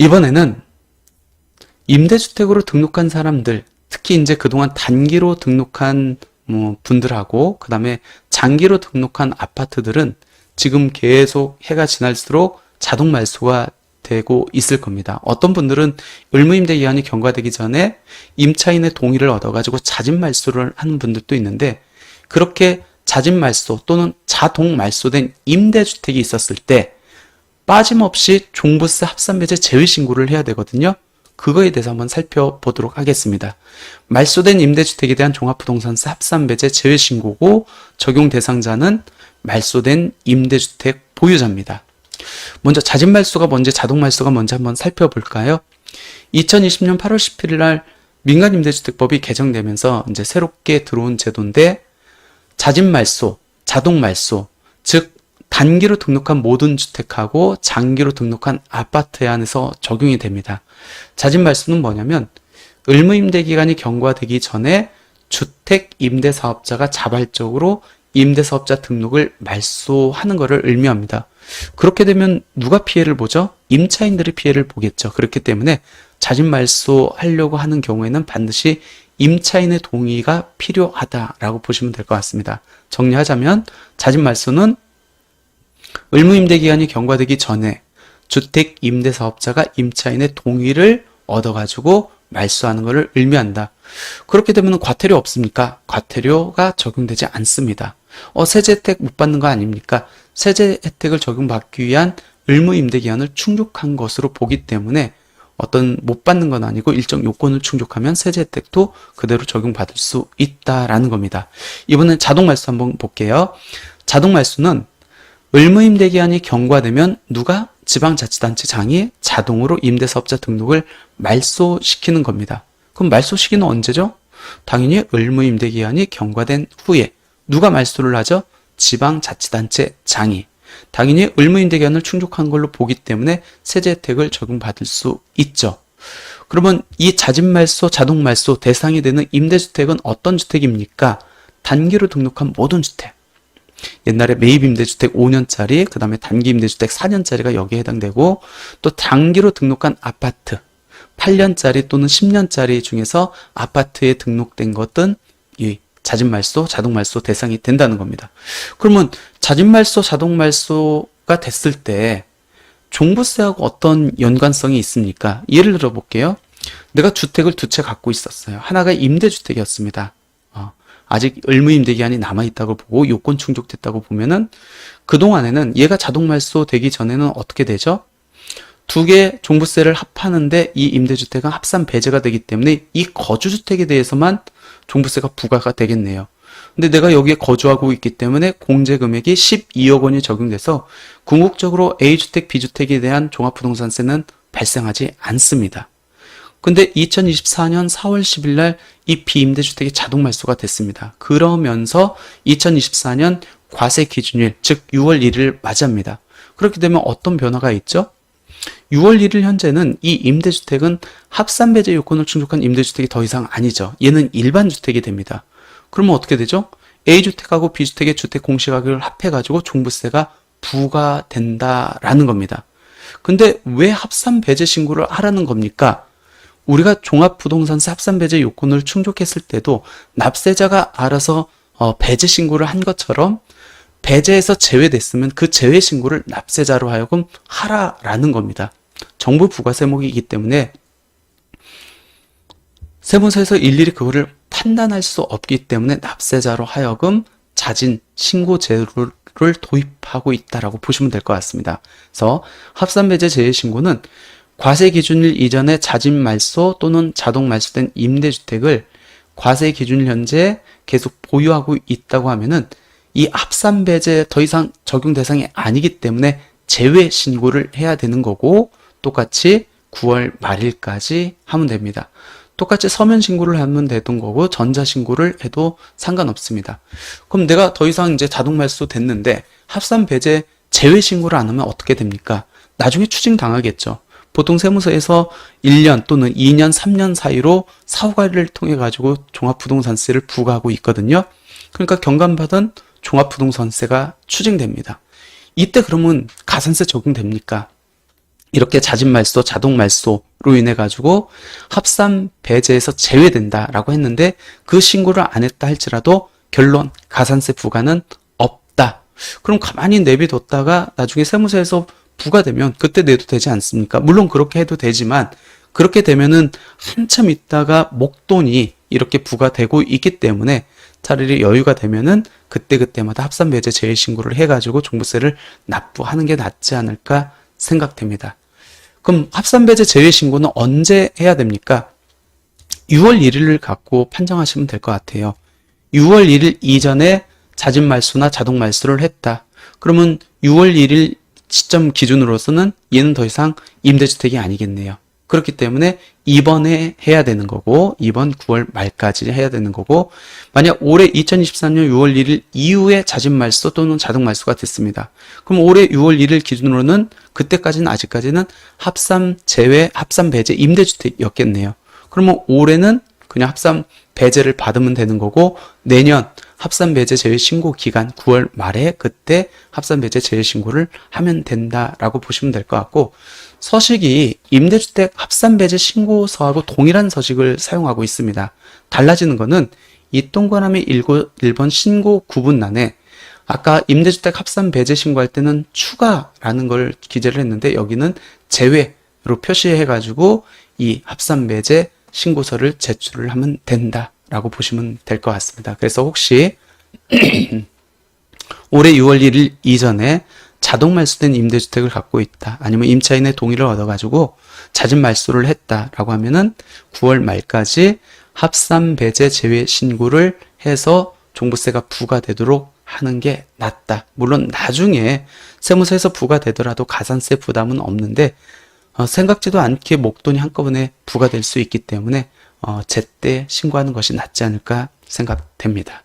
이번에는 임대주택으로 등록한 사람들, 특히 이제 그동안 단기로 등록한 뭐 분들하고 그 다음에 장기로 등록한 아파트들은 지금 계속 해가 지날수록 자동 말소가 되고 있을 겁니다. 어떤 분들은 의무임대 기한이 경과되기 전에 임차인의 동의를 얻어가지고 자진 말소를 하는 분들도 있는데 그렇게 자진 말소 또는 자동 말소된 임대주택이 있었을 때 빠짐없이 종부세 합산배제 제외 신고를 해야 되거든요. 그거에 대해서 한번 살펴보도록 하겠습니다. 말소된 임대주택에 대한 종합부동산세 합산배제 제외 신고고 적용 대상자는 말소된 임대주택 보유자입니다. 먼저 자진 말소가 뭔지 자동 말소가 뭔지 한번 살펴볼까요? 2020년 8월 17일 날 민간 임대주택법이 개정되면서 이제 새롭게 들어온 제도인데 자진 말소, 자동 말소, 즉 단기로 등록한 모든 주택하고 장기로 등록한 아파트에 한해서 적용이 됩니다. 자진 말소는 뭐냐면 의무 임대 기간이 경과되기 전에 주택 임대 사업자가 자발적으로 임대 사업자 등록을 말소하는 것을 의미합니다. 그렇게 되면 누가 피해를 보죠? 임차인들이 피해를 보겠죠. 그렇기 때문에 자진 말소하려고 하는 경우에는 반드시 임차인의 동의가 필요하다라고 보시면 될 것 같습니다. 정리하자면 자진 말소는 의무 임대 기간이 경과되기 전에 주택 임대 사업자가 임차인의 동의를 얻어가지고 말소하는 것을 의미한다. 그렇게 되면 과태료 없습니까? 과태료가 적용되지 않습니다. 어, 세제 혜택 못 받는 거 아닙니까? 세제 혜택을 적용받기 위한 의무 임대 기한을 충족한 것으로 보기 때문에 어떤 못 받는 건 아니고 일정 요건을 충족하면 세제 혜택도 그대로 적용받을 수 있다라는 겁니다. 이번엔 자동 말소 한번 볼게요. 자동 말소는 의무 임대 기한이 경과되면 누가 지방자치단체장이 자동으로 임대사업자 등록을 말소시키는 겁니다. 그럼 말소 시기는 언제죠? 당연히 의무 임대 기한이 경과된 후에 누가 말소를 하죠? 지방자치단체장이. 당연히 의무 임대 기한을 충족한 걸로 보기 때문에 세제 혜택을 적용받을 수 있죠. 그러면 이 자진 말소, 자동 말소 대상이 되는 임대주택은 어떤 주택입니까? 단기로 등록한 모든 주택. 옛날에 매입 임대주택 5년짜리, 그 다음에 단기 임대주택 4년짜리가 여기에 해당되고, 또 단기로 등록한 아파트, 8년짜리 또는 10년짜리 중에서 아파트에 등록된 것은 이 자진말소, 자동말소 대상이 된다는 겁니다. 그러면 자진말소, 자동말소가 됐을 때 종부세하고 어떤 연관성이 있습니까? 예를 들어 볼게요. 내가 주택을 두 채 갖고 있었어요. 하나가 임대주택이었습니다. 어, 아직 의무임대 기한이 남아있다고 보고 요건 충족됐다고 보면은 그동안에는 얘가 자동 말소 되기 전에는 어떻게 되죠? 두 개 종부세를 합하는데 이 임대주택은 합산 배제가 되기 때문에 이 거주주택에 대해서만 종부세가 부과가 되겠네요. 근데 내가 여기에 거주하고 있기 때문에 공제 금액이 12억 원이 적용돼서 궁극적으로 A주택, B주택에 대한 종합부동산세는 발생하지 않습니다. 근데 2024년 4월 10일 날 이 비임대주택이 자동 말소가 됐습니다. 그러면서 2024년 과세 기준일, 즉 6월 1일 맞이합니다. 그렇게 되면 어떤 변화가 있죠? 6월 1일 현재는 이 임대주택은 합산 배제 요건을 충족한 임대주택이 더 이상 아니죠. 얘는 일반 주택이 됩니다. 그러면 어떻게 되죠? A주택하고 B주택의 주택 공시가격을 합해가지고 종부세가 부과된다라는 겁니다. 근데 왜 합산 배제 신고를 하라는 겁니까? 우리가 종합부동산세 합산배제 요건을 충족했을 때도 납세자가 알아서 어, 배제 신고를 한 것처럼 배제에서 제외됐으면 그 제외 신고를 납세자로 하여금 하라라는 겁니다. 정부 부가세목이기 때문에 세무서에서 일일이 그거를 판단할 수 없기 때문에 납세자로 하여금 자진 신고 제도를 도입하고 있다라고 보시면 될 것 같습니다. 그래서 합산배제 제외 신고는 과세 기준일 이전에 자진 말소 또는 자동 말소된 임대주택을 과세 기준일 현재 계속 보유하고 있다고 하면은 이 합산 배제 더 이상 적용 대상이 아니기 때문에 제외 신고를 해야 되는 거고 똑같이 9월 말일까지 하면 됩니다. 똑같이 서면 신고를 하면 되던 거고 전자 신고를 해도 상관없습니다. 그럼 내가 더 이상 이제 자동 말소 됐는데 합산 배제 제외 신고를 안 하면 어떻게 됩니까? 나중에 추징 당하겠죠. 보통 세무서에서 1년 또는 2년, 3년 사이로 사후관리를 통해 가지고 종합부동산세를 부과하고 있거든요. 그러니까 경감받은 종합부동산세가 추징됩니다. 이때 그러면 가산세 적용됩니까? 이렇게 자진 말소, 자동 말소로 인해 가지고 합산 배제에서 제외된다라고 했는데 그 신고를 안 했다 할지라도 결론 가산세 부과는 없다. 그럼 가만히 내비뒀다가 나중에 세무서에서 부과되면 그때 내도 되지 않습니까? 물론 그렇게 해도 되지만 그렇게 되면은 한참 있다가 목돈이 이렇게 부과되고 있기 때문에 차라리 여유가 되면은 그때그때마다 합산 배제 제외 신고를 해가지고 종부세를 납부하는 게 낫지 않을까 생각됩니다. 그럼 합산 배제 제외 신고는 언제 해야 됩니까? 6월 1일을 갖고 판정하시면 될 것 같아요. 6월 1일 이전에 자진 말소나 자동 말소를 했다. 그러면 6월 1일 시점 기준으로서는 얘는 더 이상 임대주택이 아니겠네요. 그렇기 때문에 이번에 해야 되는 거고 이번 9월 말까지 해야 되는 거고 만약 올해 2023년 6월 1일 이후에 자진 말소 또는 자동 말소가 됐습니다. 그럼 올해 6월 1일 기준으로는 그때까지는 아직까지는 합산 제외 합산 배제 임대주택이었겠네요. 그러면 올해는 그냥 합산 배제를 받으면 되는 거고 내년 합산 배제 제외 신고 기간 9월 말에 그때 합산 배제 제외 신고를 하면 된다라고 보시면 될 것 같고 서식이 임대주택 합산 배제 신고서하고 동일한 서식을 사용하고 있습니다. 달라지는 거는 이 동그라미 1번 신고 구분란에 아까 임대주택 합산 배제 신고할 때는 추가라는 걸 기재를 했는데 여기는 제외로 표시해 가지고 이 합산 배제 신고서를 제출을 하면 된다 라고 보시면 될 것 같습니다. 그래서 혹시 올해 6월 1일 이전에 자동 말소된 임대주택을 갖고 있다. 아니면 임차인의 동의를 얻어가지고 자진 말소를 했다라고 하면은 9월 말까지 합산 배제 제외 신고를 해서 종부세가 부과되도록 하는 게 낫다. 물론 나중에 세무서에서 부과되더라도 가산세 부담은 없는데 어, 생각지도 않게 목돈이 한꺼번에 부과될 수 있기 때문에 어, 제때 신고하는 것이 낫지 않을까 생각됩니다.